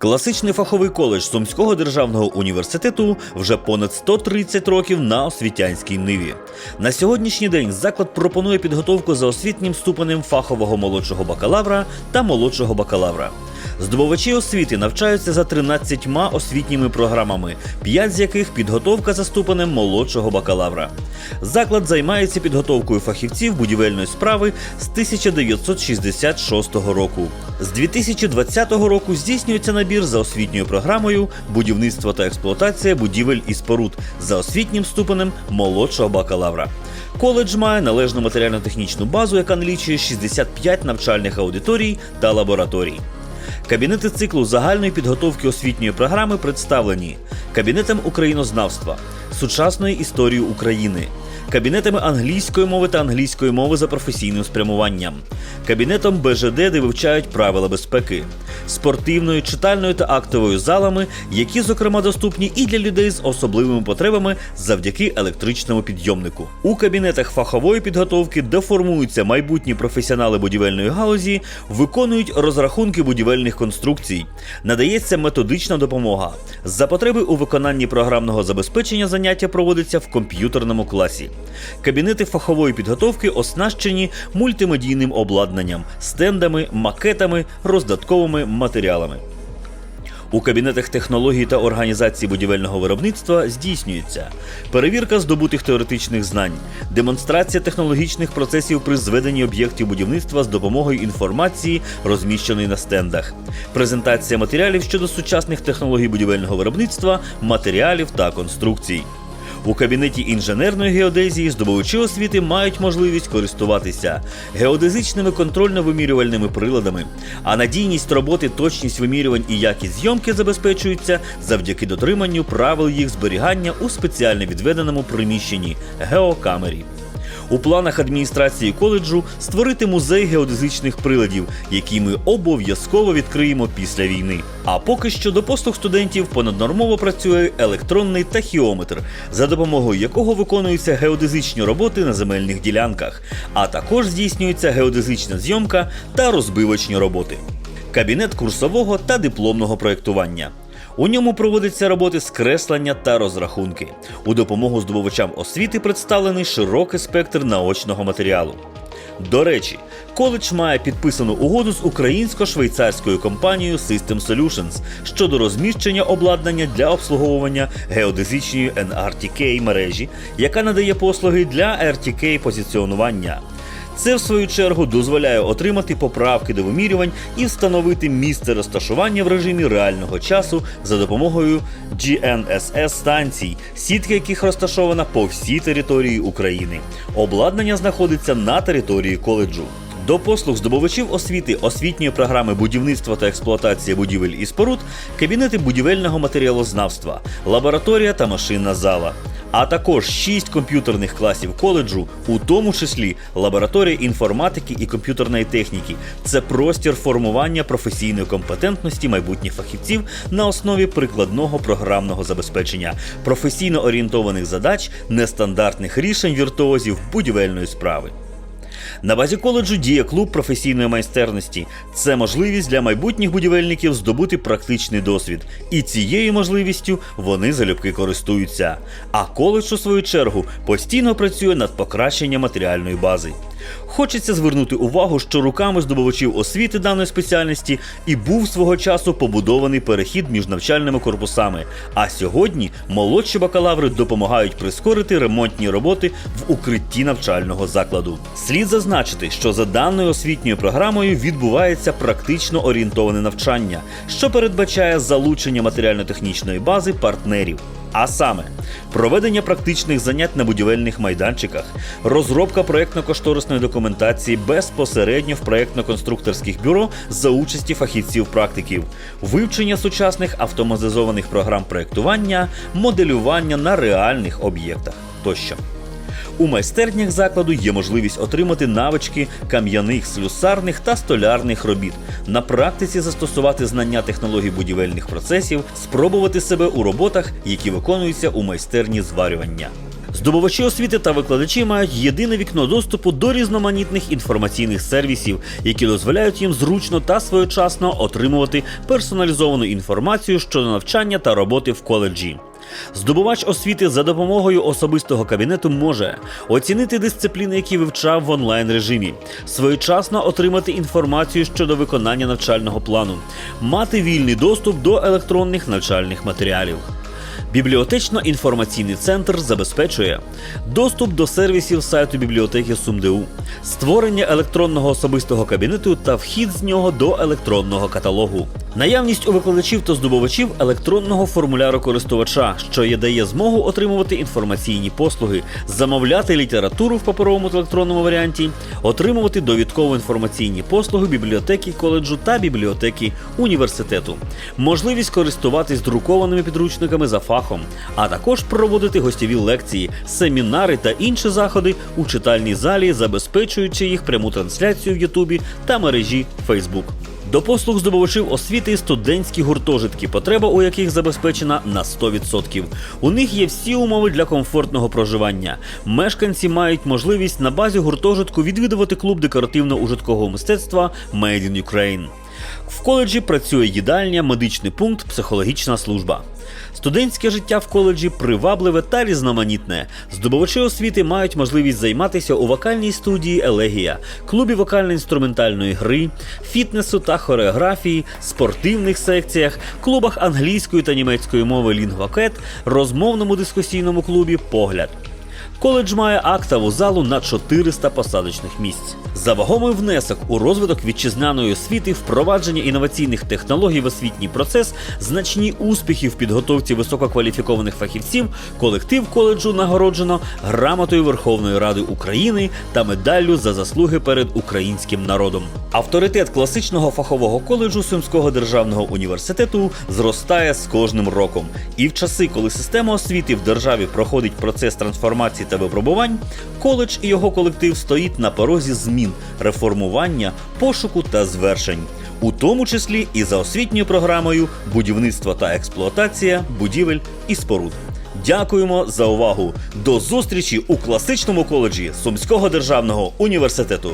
Класичний фаховий коледж Сумського державного університету вже понад 130 років на освітянській ниві. На сьогоднішній день заклад пропонує підготовку за освітнім ступенем фахового молодшого бакалавра та молодшого бакалавра. Здобувачі освіти навчаються за 13 освітніми програмами, 5 з яких підготовка за ступенем молодшого бакалавра. Заклад займається підготовкою фахівців будівельної справи з 1966 року. З 2020 року здійснюється набір за освітньою програмою будівництво та експлуатація будівель і споруд за освітнім ступенем молодшого бакалавра. Коледж має належну матеріально-технічну базу, яка налічує 65 навчальних аудиторій та лабораторій. Кабінети циклу загальної підготовки освітньої програми представлені кабінетом українознавства, сучасної історії України, кабінетами англійської мови та англійської мови за професійним спрямуванням, кабінетом БЖД, де вивчають правила безпеки, спортивною, читальною та актовою залами, які, зокрема, доступні і для людей з особливими потребами завдяки електричному підйомнику. У кабінетах фахової підготовки, де формуються майбутні професіонали будівельної галузі, виконують розрахунки будівельних конструкцій, надається методична допомога. За потреби у виконанні програмного забезпечення заняття проводиться в комп'ютерному класі. Кабінети фахової підготовки оснащені мультимедійним обладнанням, стендами, макетами, роздатковими матеріалами. У кабінетах технологій та організації будівельного виробництва здійснюється перевірка здобутих теоретичних знань, демонстрація технологічних процесів при зведенні об'єктів будівництва з допомогою інформації, розміщеної на стендах, презентація матеріалів щодо сучасних технологій будівельного виробництва, матеріалів та конструкцій. У кабінеті інженерної геодезії здобувачі освіти мають можливість користуватися геодезичними контрольно-вимірювальними приладами, а надійність роботи, точність вимірювань і якість зйомки забезпечуються завдяки дотриманню правил їх зберігання у спеціально відведеному приміщенні геокамері. У планах адміністрації коледжу створити музей геодезичних приладів, який ми обов'язково відкриємо після війни. А поки що до послуг студентів понаднормово працює електронний тахіометр, за допомогою якого виконуються геодезичні роботи на земельних ділянках, а також здійснюється геодезична зйомка та розбивочні роботи. Кабінет курсового та дипломного проєктування. У ньому проводяться роботи з креслення та розрахунки. У допомогу здобувачам освіти представлений широкий спектр наочного матеріалу. До речі, коледж має підписану угоду з українсько-швейцарською компанією System Solutions щодо розміщення обладнання для обслуговування геодезичної NRTK мережі, яка надає послуги для RTK позиціонування. Це, в свою чергу, дозволяє отримати поправки до вимірювань і встановити місце розташування в режимі реального часу за допомогою GNSS станцій, сітка яких розташована по всій території України. Обладнання знаходиться на території коледжу. До послуг здобувачів освіти освітньої програми будівництва та експлуатація будівель і споруд, кабінети будівельного матеріалознавства, лабораторія та машинна зала, а також 6 комп'ютерних класів коледжу, у тому числі лабораторія інформатики і комп'ютерної техніки. Це простір формування професійної компетентності майбутніх фахівців на основі прикладного програмного забезпечення, професійно орієнтованих задач, нестандартних рішень віртуозів будівельної справи. На базі коледжу діє клуб професійної майстерності. Це можливість для майбутніх будівельників здобути практичний досвід, і цією можливістю вони залюбки користуються. А коледж, у свою чергу, постійно працює над покращенням матеріальної бази. Хочеться звернути увагу, що руками здобувачів освіти даної спеціальності і був свого часу побудований перехід між навчальними корпусами. А сьогодні молодші бакалаври допомагають прискорити ремонтні роботи в укритті навчального закладу. Слід зазначити, що за даною освітньою програмою відбувається практично орієнтоване навчання, що передбачає залучення матеріально-технічної бази партнерів. А саме проведення практичних занять на будівельних майданчиках, розробка проєктно-кошторисної документації безпосередньо в проєктно-конструкторських бюро за участі фахівців-практиків, вивчення сучасних автоматизованих програм проєктування, моделювання на реальних об'єктах тощо. У майстернях закладу є можливість отримати навички кам'яних, слюсарних та столярних робіт, на практиці застосувати знання технологій будівельних процесів, спробувати себе у роботах, які виконуються у майстерні зварювання. Здобувачі освіти та викладачі мають єдине вікно доступу до різноманітних інформаційних сервісів, які дозволяють їм зручно та своєчасно отримувати персоналізовану інформацію щодо навчання та роботи в коледжі. Здобувач освіти за допомогою особистого кабінету може оцінити дисципліни, які вивчав в онлайн режимі, своєчасно отримати інформацію щодо виконання навчального плану, мати вільний доступ до електронних навчальних матеріалів. Бібліотечно-інформаційний центр забезпечує доступ до сервісів сайту бібліотеки СумДУ, створення електронного особистого кабінету та вхід з нього до електронного каталогу. Наявність у викладачів та здобувачів електронного формуляру користувача, що є дає змогу отримувати інформаційні послуги, замовляти літературу в паперовому та електронному варіанті, отримувати довідково інформаційні послуги бібліотеки коледжу та бібліотеки університету, можливість користуватись друкованими підручниками за фахом, а також проводити гостєві лекції, семінари та інші заходи у читальній залі, забезпечуючи їх пряму трансляцію в Ютубі та мережі Facebook. До послуг здобувачів освіти студентські гуртожитки, потреба у яких забезпечена на 100%. У них є всі умови для комфортного проживання. Мешканці мають можливість на базі гуртожитку відвідувати клуб декоративно-ужиткового мистецтва Made in Ukraine. В коледжі працює їдальня, медичний пункт, психологічна служба. Студентське життя в коледжі привабливе та різноманітне. Здобувачі освіти мають можливість займатися у вокальній студії Елегія, клубі вокально-інструментальної гри, фітнесу та хореографії, спортивних секціях, клубах англійської та німецької мови Лінгвакет, розмовному дискусійному клубі Погляд. Коледж має актову залу на 400 посадочних місць. За вагомий внесок у розвиток вітчизняної освіти, впровадження інноваційних технологій в освітній процес, значні успіхи в підготовці висококваліфікованих фахівців, колектив коледжу нагороджено грамотою Верховної Ради України та медаллю за заслуги перед українським народом. Авторитет класичного фахового коледжу Сумського державного університету зростає з кожним роком. І в часи, коли система освіти в державі проходить процес трансформації та випробувань, коледж і його колектив стоїть на порозі змін, реформування, пошуку та звершень, у тому числі і за освітньою програмою будівництво та експлуатація будівель і споруд. Дякуємо за увагу! До зустрічі у класичному коледжі Сумського державного університету.